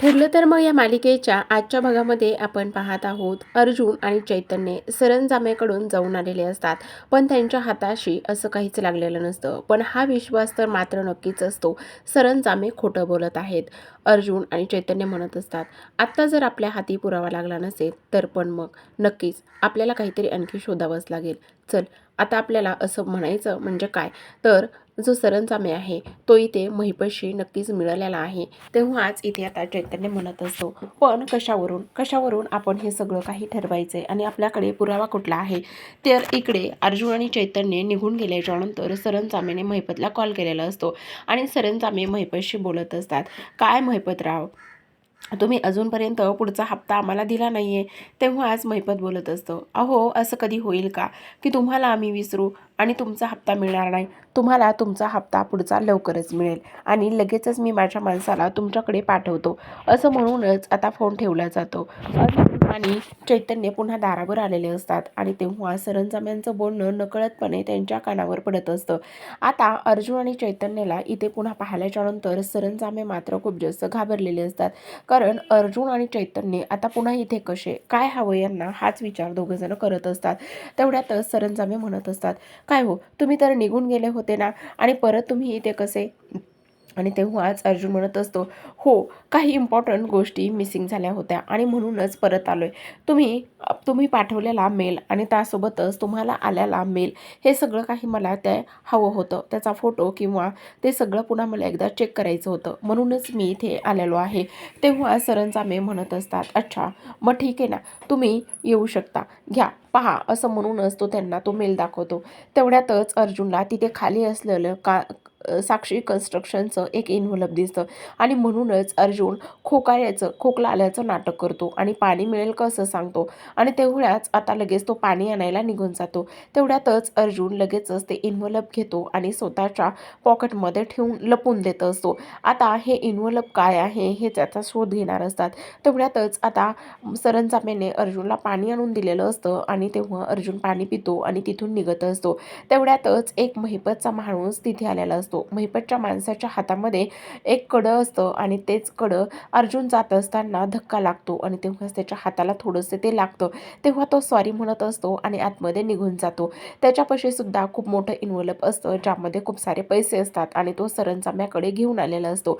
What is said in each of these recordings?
ठरलं तर मग या मालिकेच्या आजच्या भागामध्ये आपण पाहत आहोत अर्जुन आणि चैतन्य सरंजामेकडून जाऊन आलेले असतात. पण त्यांच्या हाताशी असं काहीच लागलेलं नसतं. पण हा विश्वास तर मात्र नक्कीच असतो. सरंजामे खोटं बोलत आहेत. अर्जुन आणि चैतन्य म्हणत असतात आत्ता जर आपल्या हाती पुरावा लागला नसेल तर पण मग? नक्कीच. आपल्याला काहीतरी आणखी शोधावंच लागेल. चल आता आपल्याला असं म्हणायचं म्हणजे काय? तर जो सरंजामे आहे तो इथे महिपशी नक्कीच मिळालेला आहे. तेव्हाच इथे आता चैतन्य म्हणत असतो. पण कशावरून? कशावरून आपण हे सगळं काही ठरवायचंय? आणि आपल्याकडे पुरावा कुठला आहे? तर इकडे अर्जुन आणि चैतन्य निघून गेल्याच्यानंतर सरंजामेने महिपतला कॉल केलेला असतो. आणि सरंजामे महिपतशी बोलत असतात. काय महिपतराव? तुम्ही अजूनपर्यंत पुढचा हप्ता आम्हाला दिला नाही आहे तेव्हा आज महिपत बोलत असतो. अहो असं कधी होईल का? की तुम्हाला आम्ही विसरू? आणि तुमचा हप्ता मिळणार नाही. तुम्हाला तुमचा हप्ता पुढचा लवकरच मिळेल. आणि लगेचच मी माझ्या माणसाला तुमच्याकडे पाठवतो. असं म्हणूनच आता फोन ठेवला जातो. आणि चैतन्य पुन्हा दारावर आलेले असतात. आणि तेव्हा सरंजाम्यांचं बोलणं नकळतपणे त्यांच्या कानावर पडत असतं. आता अर्जुन आणि चैतन्याला इथे पुन्हा पाहिल्याच्या नंतर सरंजामे मात्र खूप जास्त घाबरलेले असतात. कारण अर्जुन आणि चैतन्य आता पुन्हा इथे कसे? काय हवं यांना? हाच विचार दोघंजणं करत असतात. तेवढ्यातच सरंजामे म्हणत असतात काय हो? तुम्ही तर निघून गेले होते ना. आणि परत तुम्ही इथे कसे? आणि तेव्हाच अर्जुन म्हणत असतो हो काही इम्पॉर्टंट गोष्टी मिसिंग झाल्या होत्या आणि म्हणूनच परत आलो आहे तुम्ही तुम्ही पाठवलेला मेल आणि त्यासोबतच तुम्हाला आलेला मेल हे सगळं काही मला ते हवं होतं. त्याचा फोटो किंवा ते सगळं पुन्हा मला एकदा चेक करायचं होतं. म्हणूनच मी इथे आलेलो आहे. तेव्हा सरंजामे म्हणत असतात अच्छा मग ठीक आहे ना. तुम्ही येऊ शकता. घ्या पहा असं म्हणूनच तो त्यांना तो मेल दाखवतो. तेवढ्यातच अर्जुनला तिथे खाली असलेलं का साक्षी कन्स्ट्रक्शनचं एक इन्व्हलप दिसतं. आणि म्हणूनच अर्जुन खोकाळ्याचं खोकला आल्याचं नाटक करतो आणि पाणी मिळेल का असं सांगतो. आणि तेवढ्याच आता लगेच तो पाणी आणायला निघून जातो. तेवढ्यातच अर्जुन लगेचच ते इन्व्हलप घेतो आणि स्वतःच्या पॉकेटमध्ये ठेवून लपून देत असतो. आता हे इन्व्हलप काय आहे हे त्याचा शोध घेणार असतात. तेवढ्यातच आता सरंजामेने अर्जुनला पाणी आणून दिलेलं असतं आणि तेव्हा अर्जुन पाणी पितो आणि तिथून निघत असतो. तेवढ्यातच एक महिपतचा माणूस तिथे आलेला असतो. महिपतच्या माणसाच्या हातामध्ये एक कडं असतं आणि तेच कडं अर्जुन जात असताना धक्का लागतो आणि तेव्हाच त्याच्या हाताला थोडंसं ते लागतं. तेव्हा तो सॉरी म्हणत असतो आणि आतमध्ये निघून जातो. त्याच्यापाशी सुद्धा खूप मोठं इन्व्हलप असतं ज्यामध्ये खूप सारे पैसे असतात आणि तो सरंजाम्याकडे घेऊन आलेला असतो.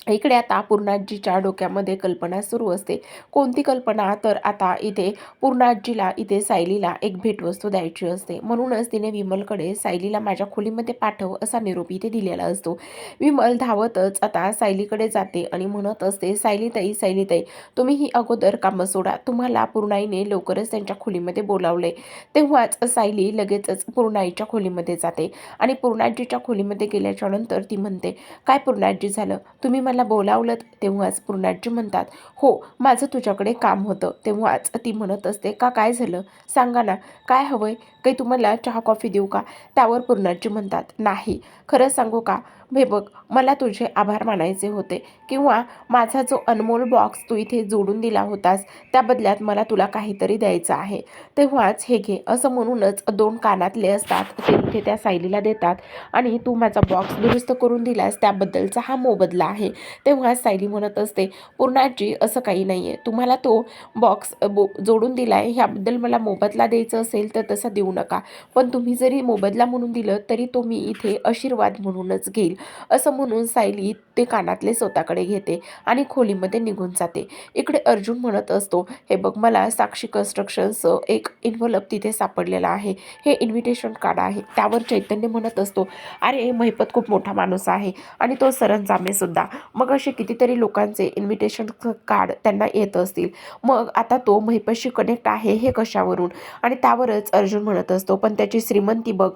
इकडे आता पूर्णाजीच्या डोक्यामध्ये कल्पना सुरू असते. कोणती कल्पना? तर आता इथे पूर्णाजीला इथे सायलीला एक भेटवस्तू द्यायची असते. म्हणूनच तिने विमलकडे सायलीला माझ्या खोलीमध्ये पाठव असा निरोप इथे दिलेला असतो. विमल धावतच आता सायलीकडे जाते आणि म्हणत असते सायलीताई सायलीताई तुम्ही ही अगोदर कामं सोडा. तुम्हाला पूर्णाईने लवकरच त्यांच्या खोलीमध्ये बोलावले तेव्हाच सायली लगेचच पूर्णाईच्या खोलीमध्ये जाते आणि पूर्णाजीच्या खोलीमध्ये गेल्याच्यानंतर ती म्हणते काय पूर्णाजी झालं? तुम्ही मला बोलावलं तेव्हाच पूर्णाजी म्हणतात हो माझं तुझ्याकडे काम होतं. तेव्हाच ती म्हणत असते का काय झालं? सांगा ना काय हवंय? काही तुम्हाला चहा कॉफी देऊ का? त्यावर पूर्णाजी म्हणतात नाही. खरं सांगू का? हे बघ मला तुझे आभार मानायचे होते. किंवा माझा जो अनमोल बॉक्स तू इथे जोडून दिला होतास त्या बदल्यात मला तुला काहीतरी द्यायचं आहे. तेव्हाच हे घे. असं म्हणूनच दोन कानातले असतात ते इथे त्या सायलीला देतात. आणि तू माझा बॉक्स दुरुस्त करून दिलास त्याबद्दलचा हा मोबदला आहे. तेव्हा सायली म्हणत असते पूर्णाजी असं काही नाही आहे तुम्हाला तो बॉक्स बो जोडून दिला आहे ह्याबद्दल मला मोबदला द्यायचा असेल तर तसा देऊ नका. पण तुम्ही जरी मोबदला म्हणून दिलं तरी तो मी इथे आशीर्वाद म्हणूनच घेईल. असं म्हणून सायली ते कानातले स्वतःकडे घेते आणि खोलीमध्ये निघून जाते. इकडे अर्जुन म्हणत असतो हे बघ मला साक्षी कन्स्ट्रक्शनचं एक इन्व्हलप तिथे सापडलेलं आहे. हे इन्व्हिटेशन कार्ड आहे. त्यावर चैतन्य म्हणत असतो अरे महिपत खूप मोठा माणूस आहे आणि तो सरंजामेसुद्धा मग असे कितीतरी लोकांचे इन्व्हिटेशन कार्ड त्यांना येत असतील. मग आता तो महिपतशी कनेक्ट आहे हे कशावरून? आणि त्यावरच अर्जुन म्हणत असतो. पण त्याची श्रीमंती बघ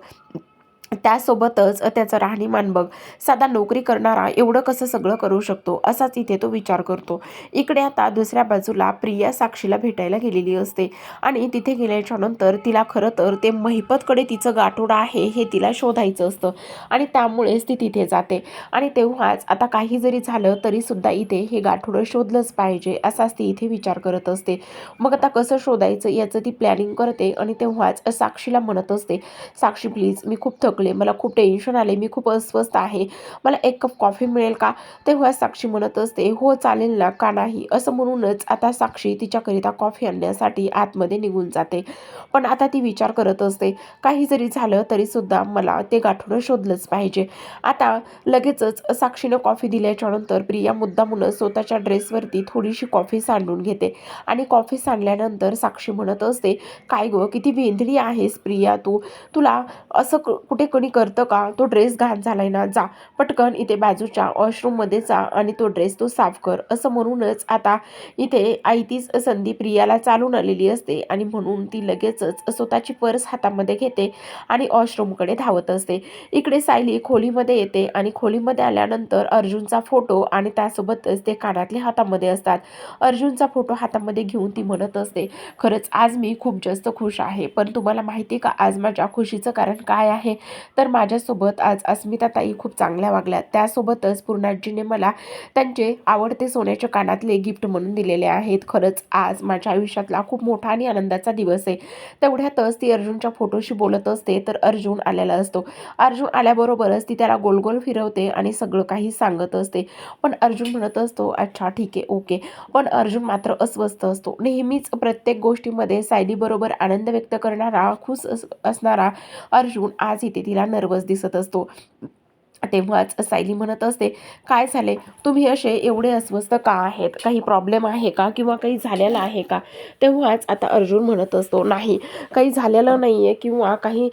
त्यासोबतच त्याचं राहणीमान बघ. साधा नोकरी करणारा एवढं कसं सगळं करू शकतो? असाच इथे तो विचार करतो. इकडे आता दुसऱ्या बाजूला प्रिया साक्षीला भेटायला गेलेली असते. आणि तिथे गेल्याच्यानंतर तिला खरं तर ते महिपतकडे तिचं गाठोडं आहे हे तिला शोधायचं असतं. आणि त्यामुळेच ती तिथे जाते. आणि तेव्हाच आता काही जरी झालं तरी सुद्धा इथे हे गाठोडं शोधलंच पाहिजे असाच ती इथे विचार करत असते. मग आता कसं शोधायचं याचं ती प्लॅनिंग करते आणि तेव्हाच साक्षीला म्हणत असते साक्षी प्लीज मी खूप थक लागले. मला खूप टेन्शन आले. मी खूप अस्वस्थ आहे. मला एक कप कॉफी मिळेल का? तेव्हा साक्षी म्हणत असते हो चालेल ना का नाही? असं म्हणूनच आता साक्षी तिच्याकरिता कॉफी आणण्यासाठी आतमध्ये निघून जाते. पण आता ती विचार करत असते काही जरी झालं तरी सुद्धा मला ते गाठोडं शोधलंच पाहिजे. आता लगेचच साक्षीनं कॉफी दिल्याच्यानंतर प्रिया मुद्दामूनच स्वतःच्या ड्रेसवरती थोडीशी कॉफी सांडून घेते. आणि कॉफी सांडल्यानंतर साक्षी म्हणत असते काय गं किती वेंधळी आहेस प्रिया तू. तुला असं क- कुठे कोणी करतं का? तो ड्रेस घाण झालाय ना जा. पटकन इथे बाजूच्या वॉशरूममध्ये जा आणि तो ड्रेस तू साफ कर. असं म्हणूनच आता इथे आई तीच संधी प्रियाला चालून आलेली असते आणि म्हणून ती लगेचच स्वतःची पर्स हातामध्ये घेते आणि वॉशरूमकडे धावत असते. इकडे सायली खोलीमध्ये येते आणि खोलीमध्ये आल्यानंतर अर्जुनचा फोटो आणि त्यासोबतच ते कानातले हातामध्ये असतात. अर्जुनचा फोटो हातामध्ये घेऊन ती म्हणत असते खरंच आज मी खूप जास्त खुश आहे. पण तुम्हाला माहिती आहे का? आज माझ्या खुशीचं कारण काय आहे? तर माझ्यासोबत आज अस्मिताताई खूप चांगल्या वागल्या. त्यासोबतच पूर्णाजीने मला त्यांचे आवडते सोन्याच्या कानातले गिफ्ट म्हणून दिलेले आहेत. खरंच आज माझ्या आयुष्यातला खूप मोठा आणि आनंदाचा दिवस आहे. तेवढ्यातच ती अर्जुनच्या फोटोशी बोलत असते तर अर्जुन आलेला असतो. अर्जुन आल्याबरोबरच ती त्याला गोलगोल फिरवते आणि सगळं काही सांगत असते. पण अर्जुन म्हणत असतो अच्छा ठीक आहे ओके. पण अर्जुन मात्र अस्वस्थ असतो. नेहमीच प्रत्येक गोष्टीमध्ये सायलीबरोबर आनंद व्यक्त करणारा खुश अस- असणारा अर्जुन आज इथे तिला नर्वस दिसत असतो. तेव्हाच सायली म्हणत असते काय झाले तुम्ही असे एवढे अस्वस्थ का आहेत? काही प्रॉब्लेम आहे का? किंवा काही झालेलं आहे का? तेव्हाच आता अर्जुन म्हणत असतो नाही काही झालेलं नाही आहे किंवा काही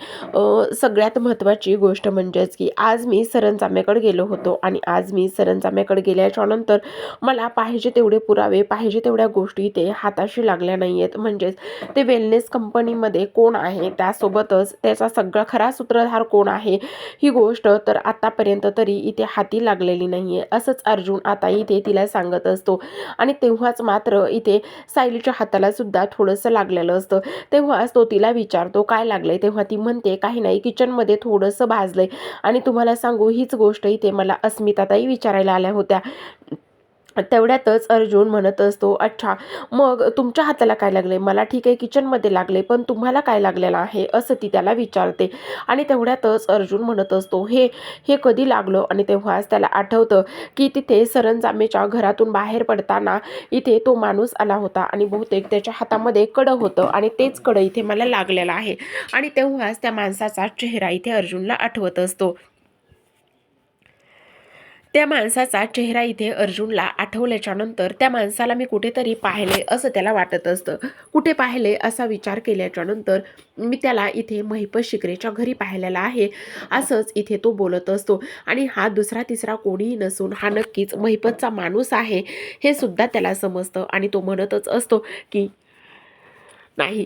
सगळ्यात महत्त्वाची गोष्ट म्हणजेच की आज मी सरंजाम्याकडे गेलो होतो आणि आज मी सरंजाम्याकडे गेल्याच्यानंतर मला पाहिजे तेवढे पुरावे पाहिजे तेवढ्या गोष्टी ते हाताशी लागल्या नाही आहेत म्हणजेच ते वेलनेस कंपनीमध्ये कोण आहे? त्यासोबतच त्याचा सगळा खरा सूत्रधार कोण आहे? ही गोष्ट तर आता आतापर्यंत तरी इथे हाती लागलेली नाही आहे असंच अर्जुन आता इथे तिला सांगत असतो. आणि तेव्हाच मात्र इथे सायलीच्या हाताला सुद्धा थोडंसं लागलेलं असतं. तेव्हाच तो तिला विचारतो काय लागलंय? तेव्हा ती म्हणते काही नाही किचनमध्ये थोडंसं भाजलंय. आणि तुम्हाला सांगू हीच गोष्ट इथे मला अस्मिताताई विचारायला आल्या होत्या. तेवढ्यातच अर्जुन म्हणत असतो अच्छा मग तुमच्या हाताला काय लागले मला ठीक आहे किचनमध्ये लागले पण तुम्हाला काय लागलेलं आहे? असं ती त्याला विचारते. आणि तेवढ्यातच अर्जुन म्हणत असतो हे हे कधी लागलं? आणि तेव्हाच त्याला आठवतं की तिथे सरंजामेच्या घरातून बाहेर पडताना इथे तो माणूस आला होता आणि बहुतेक त्याच्या हातामध्ये कडं होतं आणि तेच कडं इथे मला लागलेलं आहे. आणि तेव्हाच त्या माणसाचा चेहरा इथे अर्जुनला आठवत असतो. त्या माणसाचा चेहरा इथे अर्जुनला आठवल्याच्या नंतर त्या माणसाला मी कुठेतरी पाहिले असं त्याला वाटत असतं. कुठे पाहिले असा विचार केल्याच्यानंतर मी त्याला इथे महिपत शिकरेच्या घरी पाहिलेला आहे असंच इथे तो बोलत असतो. आणि हा दुसरा तिसरा कोणीही नसून हा नक्कीच महिपतचा माणूस आहे हे सुद्धा त्याला समजतं आणि तो म्हणतच असतो की नाही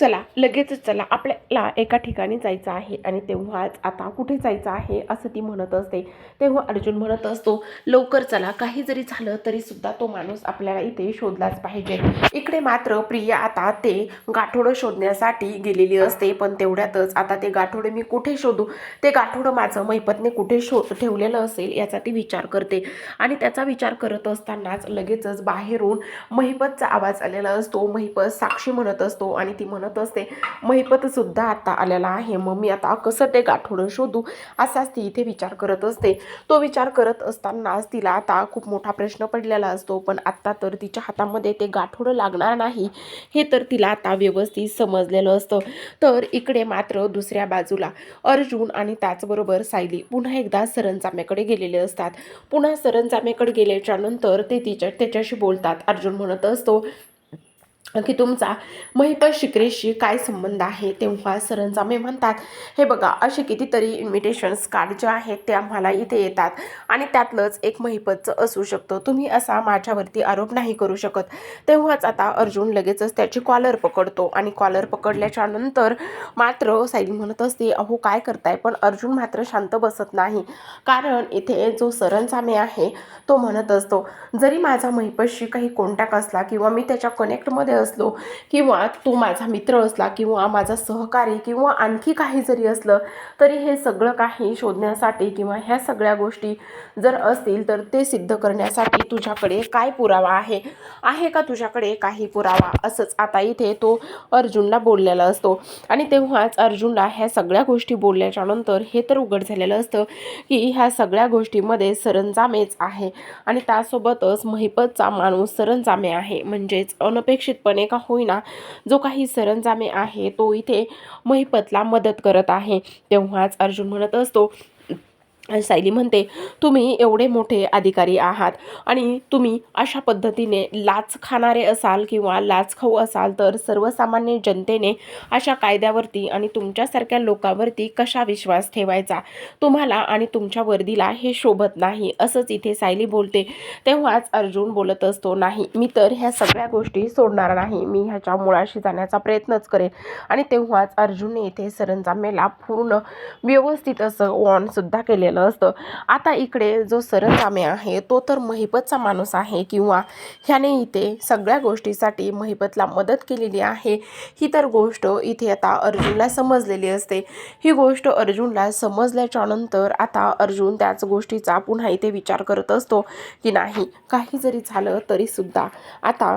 चला लगेचच चला. आपल्याला एका ठिकाणी जायचं आहे आणि तेव्हाच आता कुठे जायचं आहे असं ती म्हणत असते. तेव्हा अर्जुन म्हणत असतो लवकर चला. काही जरी झालं तरी सुद्धा तो माणूस आपल्याला इथे शोधलाच पाहिजे. इकडे मात्र प्रिया आता ते गाठोडं शोधण्यासाठी गेलेली असते पण तेवढ्यातच आता ते गाठोडं मी कुठे शोधू? ते गाठोडं माझं मैपतने कुठे शो ठेवलेलं असेल याचा ती विचार करते. आणि त्याचा विचार करत असतानाच लगेचच बाहेरून महिपतचा आवाज आलेला असतो. महिपत साक्षी म्हणत असतो आणि ती म्हणत असते महिपत सुद्धा आता आलेला आहे. मग मी आता कसं ते गाठोडं शोधू? असाच ती इथे विचार करत असते. तो विचार करत असतानाच तिला आता खूप मोठा प्रश्न पडलेला असतो. पण आत्ता तर तिच्या हातामध्ये ते गाठोडं लागणार नाही. हे तर तिला आता व्यवस्थित समजलेलं असतं. तर इकडे मात्र दुसऱ्या बाजूला अर्जुन आणि त्याचबरोबर सायली पुन्हा एकदा सरंजाम्याकडे गेलेले असतात. पुन्हा सरंजाम्याकडे गेल्याच्यानंतर ते तिच्या त्याच्याशी बोलतात. अर्जुन म्हणत असतो की तुमचा महिपत शिकरेशी काय संबंध आहे तेव्हा सरंजामे म्हणतात हे बघा असे कितीतरी इन्व्हिटेशन्स कार्ड जे आहेत ते आम्हाला इथे येतात आणि त्यातलंच एक महिपतचं असू शकतं. तुम्ही असा माझ्यावरती आरोप नाही करू शकत. तेव्हाच आता अर्जुन लगेचच त्याची कॉलर पकडतो आणि कॉलर पकडल्याच्या नंतर मात्र सायली म्हणत असते अहो काय करताय? पण अर्जुन मात्र शांत बसत नाही. कारण इथे जो सरंजामे आहे तो म्हणत असतो जरी माझा महिपतशी काही कॉन्टॅक्ट असला किंवा मी त्याच्या कनेक्टमध्ये असलो किंवा तू माझा मित्र असला किंवा माझा सहकारी किंवा आणखी काही जरी असलं तरी हे सगळं काही शोधण्यासाठी किंवा ह्या सगळ्या गोष्टी जर असतील तर ते सिद्ध करण्यासाठी तुझ्याकडे काय पुरावा आहे? आहे का तुझ्याकडे काही पुरावा? असंच आता इथे तो अर्जुनला बोललेला असतो. आणि तेव्हाच अर्जुनला ह्या सगळ्या गोष्टी बोलल्याच्या नंतर हे तर उघड झालेलं असतं की ह्या सगळ्या गोष्टीमध्ये सरंजामेच आहे. आणि त्यासोबतच महिपतचा माणूस सरंजामे आहे. म्हणजेच अनपेक्षित पण का होईना जो काही सरंजामे आहे तो इथे महिपतला मदत करत आहे. तेव्हाच अर्जुन म्हणत असतो सायली म्हणते तुम्ही एवढे मोठे अधिकारी आहात आणि तुम्ही अशा पद्धतीने लाच खाणारे असाल किंवा लाच खाऊ असाल तर सर्वसामान्य जनतेने अशा कायद्यावरती आणि तुमच्यासारख्या लोकांवरती कशा विश्वास ठेवायचा? तुम्हाला आणि तुमच्या वर्दीला हे शोभत नाही असंच इथे सायली बोलते. तेव्हाच अर्जुन बोलत असतो नाही मी तर ह्या सगळ्या गोष्टी सोडणार नाही. मी ह्याच्या मुळाशी जाण्याचा प्रयत्नच करेन. आणि तेव्हाच अर्जुनने इथे सरंजामेला पूर्ण व्यवस्थित असं ऑनसुद्धा सुद्धा केलं असतं. आता इकडे जो सरंजामे आहे तो तर महिपतचा माणूस आहे किंवा ह्याने इथे सगळ्या गोष्टीसाठी महिपतला मदत केलेली आहे. ही तर गोष्ट इथे आता अर्जुनला समजलेली असते. ही गोष्ट अर्जुनला समजल्याच्या नंतर आता अर्जुन त्याच गोष्टीचा पुन्हा इथे विचार करत असतो की नाही काही जरी झालं तरीसुद्धा आता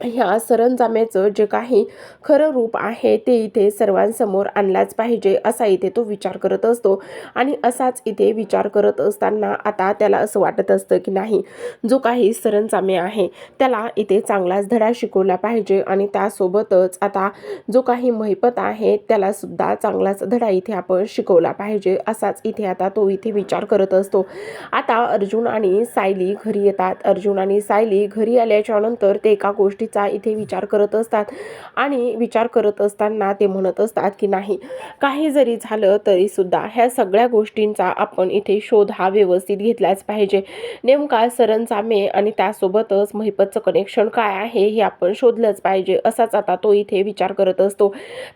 ह्या सरंजाम्याचं जे काही खरं रूप आहे ते इथे सर्वांसमोर आणलाच पाहिजे असा इथे तो विचार करत असतो. आणि असाच इथे विचार करत असताना आता त्याला असं वाटत असतं की नाही जो काही सरंजामे आहे त्याला इथे चांगलाच धडा शिकवला पाहिजे. आणि त्यासोबतच आता जो काही महिपत आहे त्याला सुद्धा चांगलाच धडा इथे आपण शिकवला पाहिजे असाच इथे आता तो इथे विचार करत असतो. आता अर्जुन आणि सायली घरी येतात. अर्जुन आणि सायली घरी आल्याच्यानंतर ते एका गोष्टी गोष्टीचा इथे विचार करत असतात. आणि विचार करत असताना ते म्हणत असतात की नाही काही जरी झालं तरी सुद्धा ह्या सगळ्या गोष्टींचा आपण इथे शोध हा व्यवस्थित घेतलाच पाहिजे. नेमका सरंजामे आणि त्यासोबतच महिपतचं कनेक्शन काय आहे हे आपण शोधलंच पाहिजे. असाच आता तो इथे विचार करत असतो.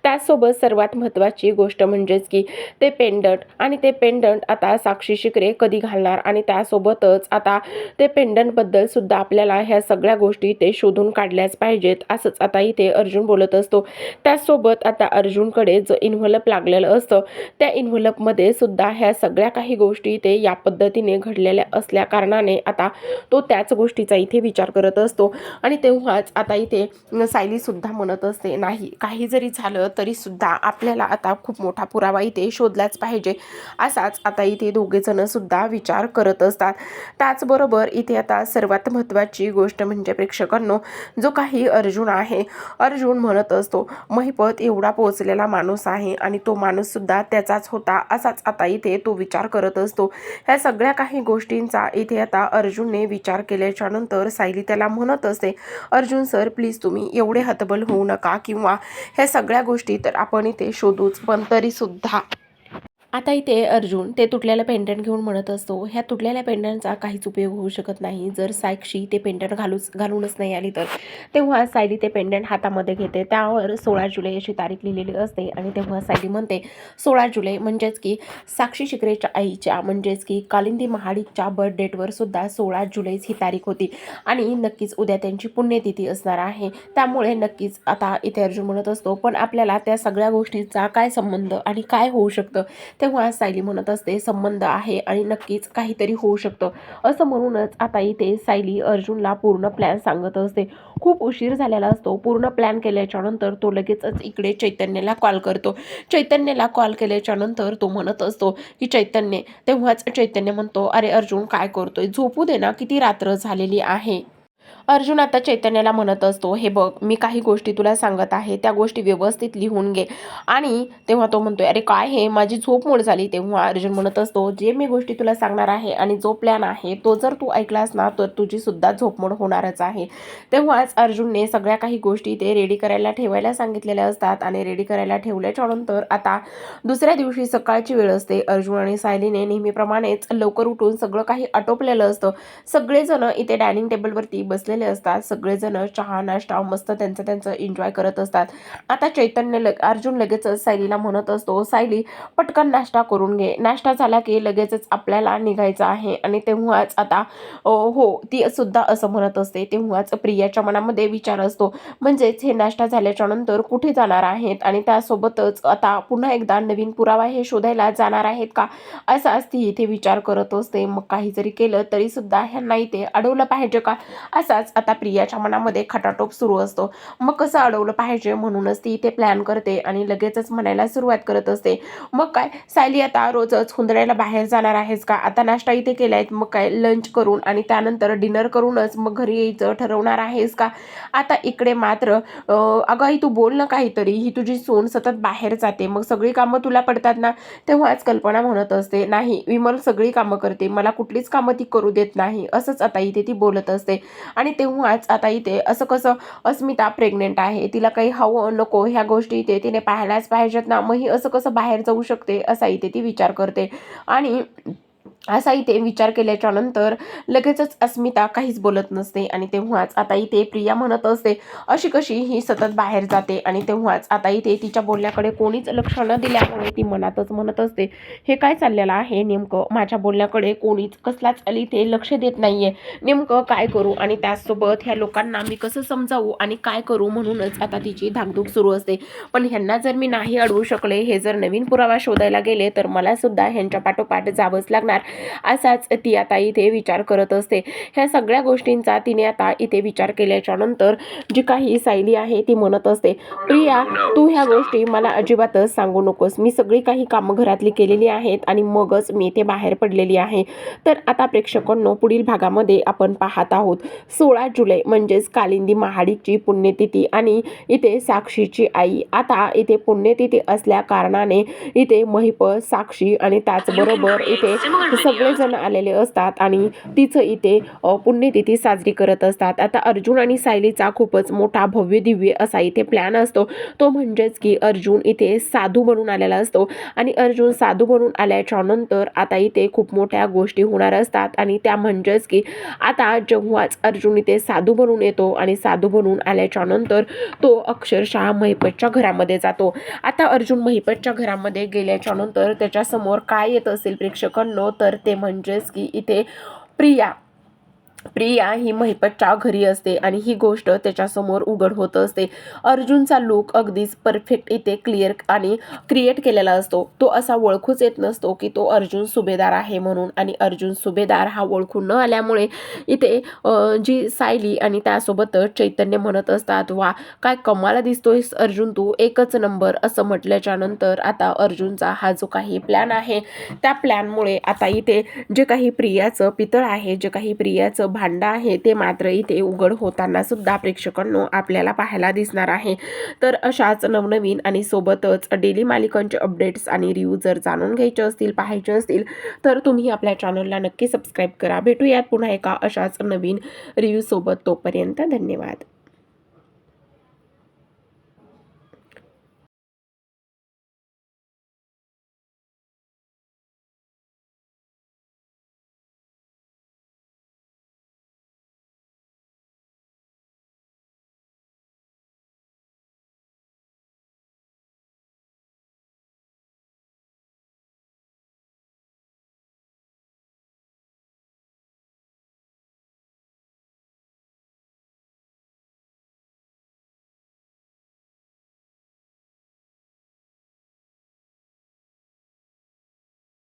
त्याचसोबत सर्वात महत्त्वाची गोष्ट म्हणजेच की ते पेंडंट आणि ते पेंडंट आता साक्षी शिकरे कधी घालणार? आणि त्यासोबतच आता ते पेंडंटबद्दल सुद्धा आपल्याला ह्या सगळ्या गोष्टी ते शोधून काढल्या काढल्याच पाहिजेत असंच आता इथे अर्जुन बोलत असतो. त्याचसोबत आता अर्जुनकडे जो इन्व्हलप लागलेलं असतं त्या इन्व्हलपमध्ये सुद्धा ह्या सगळ्या काही गोष्टी ते या पद्धतीने घडलेल्या असल्या कारणाने आता तो त्याच गोष्टीचा इथे विचार करत असतो. आणि तेव्हाच आता इथे सायली सुद्धा म्हणत असते नाही काही जरी झालं तरी सुद्धा आपल्याला आता खूप मोठा पुरावा इथे शोधलाच पाहिजे. असाच आता इथे दोघे जण सुद्धा विचार करत असतात. त्याचबरोबर इथे आता सर्वात महत्त्वाची गोष्ट म्हणजे प्रेक्षकांनो जो काही अर्जुन आहे. अर्जुन म्हणत असतो महिपत एवढा पोहोचलेला माणूस आहे आणि तो माणूस सुद्धा त्याचाच होता असाच आता इथे तो विचार करत असतो. ह्या सगळ्या काही गोष्टींचा इथे आता अर्जुनने विचार केल्याच्यानंतर सायली त्याला म्हणत असते अर्जुन सर प्लीज तुम्ही एवढे हतबल होऊ नका किंवा ह्या सगळ्या गोष्टी तर आपण इथे शोधूच पण तरीसुद्धा आता इथे अर्जुन ते तुटलेलं पेंडंट घेऊन म्हणत असतो ह्या तुटलेल्या पेंडंटचा काहीच उपयोग होऊ शकत नाही. जर साक्षी ते पेंडंट घालूच घालूनच नाही आली तर. तेव्हा सायली ते पेंडंट हातामध्ये घेते. त्यावर सोळा जुलै अशी तारीख लिहिलेली असते आणि तेव्हा सायली म्हणते सोळा जुलै म्हणजेच की साक्षी शिकरेच्या आईच्या म्हणजेच की कालिंदी महाडिकच्या बर्थ डेटवर सुद्धा सोळा जुलैच ही तारीख होती आणि नक्कीच उद्या त्यांची पुण्यतिथी असणार आहे. त्यामुळे नक्कीच आता इथे अर्जुन म्हणत असतो पण आपल्याला त्या सगळ्या गोष्टींचा काय संबंध आणि काय होऊ शकतं? तेव्हा सायली म्हणत असते संबंध आहे आणि नक्कीच काहीतरी होऊ शकतं. असं म्हणूनच आता इथे सायली अर्जुनला पूर्ण प्लॅन सांगत असते. खूप उशीर झालेला असतो. पूर्ण प्लॅन केल्याच्यानंतर तो लगेचच इकडे चैतन्यला कॉल करतो. चैतन्यला कॉल केल्याच्यानंतर तो म्हणत असतो की चैतन्य तेव्हाच चैतन्य म्हणतो अरे अर्जुन काय करतोय? झोपू दे ना किती रात्र झालेली आहे. अर्जुन आता चैतन्याला म्हणत असतो हे बघ मी काही गोष्टी तुला सांगत आहे त्या गोष्टी व्यवस्थित लिहून घे. आणि तेव्हा तो म्हणतोय अरे काय हे माझी झोप मोड झाली. तेव्हा अर्जुन म्हणत असतो जे मी गोष्टी तुला सांगणार आहे आणि जो प्लॅन आहे तो जर तू ऐकलास ना तर तुझी सुद्धा झोपमोड होणारच आहे. तेव्हाच अर्जुनने सगळ्या काही गोष्टी ते रेडी करायला ठेवायला सांगितलेल्या असतात आणि रेडी करायला ठेवल्याच्या नंतर आता दुसऱ्या दिवशी सकाळची वेळ असते. अर्जुन आणि सायलीने नेहमीप्रमाणेच लवकर उठून सगळं काही आटोपलेलं असतं. सगळेजण इथे डायनिंग टेबलवरती बसलेले असतात. सगळेजण चहा नाश्ता मस्त त्यांचं त्यांचं एन्जॉय करत असतात. आता चैतन्य लग अर्जुन लगेचच सायलीला म्हणत असतो सायली पटकन नाश्ता करून घे. नाश्ता झाला की लगेचच आपल्याला निघायचं आहे. आणि तेव्हाच आता हो ती सुद्धा असं म्हणत असते. तेव्हाच प्रियाच्या मनामध्ये विचार असतो. म्हणजेच हे नाश्ता झाल्याच्यानंतर कुठे जाणार आहेत? आणि त्यासोबतच आता पुन्हा एकदा नवीन पुरावा हे शोधायला जाणार आहेत का? असाच ती इथे विचार करत असते. मग काही जरी केलं तरी सुद्धा ह्यांना इथे अडवलं पाहिजे का? असं असाच आता प्रियाच्या मनामध्ये खटाटोप सुरू असतो. मग कसं अडवलं पाहिजे म्हणूनच ती इथे प्लॅन करते आणि लगेचच म्हणायला सुरुवात करत असते. मग काय? सायली आता रोजच हुंदड्याला बाहेर जाणार आहेस का? आता नाश्ता इथे केलाय मग काय? लंच करून आणि त्यानंतर डिनर करूनच मग घरी यायचं ठरवणार आहेस का? आता इकडे मात्र अगं आई तू बोल ना काहीतरी. ही तुझी सून सतत बाहेर जाते. मग सगळी कामं तुला पडतात ना? तेव्हाच कल्पना म्हणत असते. नाही विमल सगळी कामं करते. मला कुठलीच कामं ती करू देत नाही. असंच आता इथे ती बोलत असते. आणि तेव्हाच आता इथे असं कसं अस्मिता प्रेग्नेंट आहे तिला काही हवं नको ह्या गोष्टी इथे तिने पाहायलाच पाहिजेत ना मग ही असं कसं बाहेर जाऊ शकते असा इथे ती विचार करते. आणि असा इथे विचार केल्याच्यानंतर लगेचच अस्मिता काहीच बोलत नसते आणि तेव्हाच आता इथे प्रिया म्हणत असते अशी कशी ही सतत बाहेर जाते? आणि तेव्हाच आता इथे तिच्या बोलण्याकडे कोणीच लक्ष न दिल्यामुळे ती मनातच म्हणत असते हे काय चाललेलं आहे नेमकं? माझ्या बोलण्याकडे कोणीच कसलाच इथे लक्ष देत नाहीये. नेमकं काय करू? आणि त्याचसोबत ह्या लोकांना मी कसं समजावू? आणि काय करू? म्हणूनच आता तिची धाकधूक सुरू असते. पण ह्यांना जर मी नाही अडवू शकले हे जर नवीन पुरावा शोधायला गेले तर मला सुद्धा ह्यांच्या पाठोपाठ जावंच लागणार. असाच ती आता इथे विचार करत असते. ह्या सगळ्या गोष्टींचा तिने आता इथे विचार केल्याच्यानंतर जी काही सायली आहे ती म्हणत असते प्रिया तू ह्या गोष्टी मला अजिबातच सांगू नकोस. मी सगळी काही कामं घरातली केलेली आहेत आणि मगच मी इथे बाहेर पडलेली आहे. तर आता प्रेक्षकांनो पुढील भागामध्ये आपण पाहत आहोत. सोळा जुलै म्हणजेच कालिंदी महाडीची पुण्यतिथी आणि इथे साक्षीची आई. आता इथे पुण्यतिथी असल्या कारणाने इथे महिप साक्षी आणि त्याचबरोबर इथे सगळेजण आलेले असतात आणि तिचं इथे पुण्यतिथी साजरी करत असतात. आता अर्जुन आणि सायलीचा खूपच मोठा भव्य दिव्य असा इथे प्लॅन असतो. तो म्हणजेच की अर्जुन इथे साधू बनून आलेला असतो. आणि अर्जुन साधू बनून आल्याच्यानंतर आता इथे खूप मोठ्या गोष्टी होणार असतात. आणि त्या म्हणजेच की आता जेव्हाच अर्जुन इथे साधू बनून येतो आणि साधू बनून आल्याच्यानंतर तो अक्षरशः महिपतच्या घरामध्ये जातो. आता अर्जुन महिपतच्या घरामध्ये गेल्याच्यानंतर त्याच्यासमोर काय येत असेल प्रेक्षकांनो तर ते म्हणजेच की इथे प्रिया. प्रिया ही महिपतच्या घरी असते आणि ही गोष्ट त्याच्यासमोर उघड होत असते. अर्जुनचा लुक अगदीच परफेक्ट इथे क्लिअर आणि क्रिएट केलेला असतो. तो असा ओळखूच येत नसतो की तो अर्जुन सुभेदार आहे म्हणून आणि अर्जुन सुभेदार हा ओळखून न आल्यामुळे इथे जी सायली आणि त्यासोबतच चैतन्य म्हणत असतात वा काय कमाला दिसतोयस अर्जुन तू एकच नंबर असं म्हटल्याच्या नंतर आता अर्जुनचा हा जो काही प्लॅन आहे त्या प्लॅनमुळे आता इथे जे काही प्रियाचं पितळ आहे जे काही प्रियाचं भांडं आहे ते मात्र इथे उघड होताना सुद्धा प्रेक्षकांनो आपल्याला पाहायला दिसणार आहे. तर अशाच नवनवीन आणि सोबतच डेली मालिकांचे अपडेट्स आणि रिव्ह्यू जर जाणून घ्यायचे असतील पाहायचे असतील तर तुम्ही आपल्या चॅनलला नक्की सबस्क्राईब करा. भेटूयात पुन्हा एका अशाच नवीन रिव्ह्यू सोबत. तोपर्यंत धन्यवाद.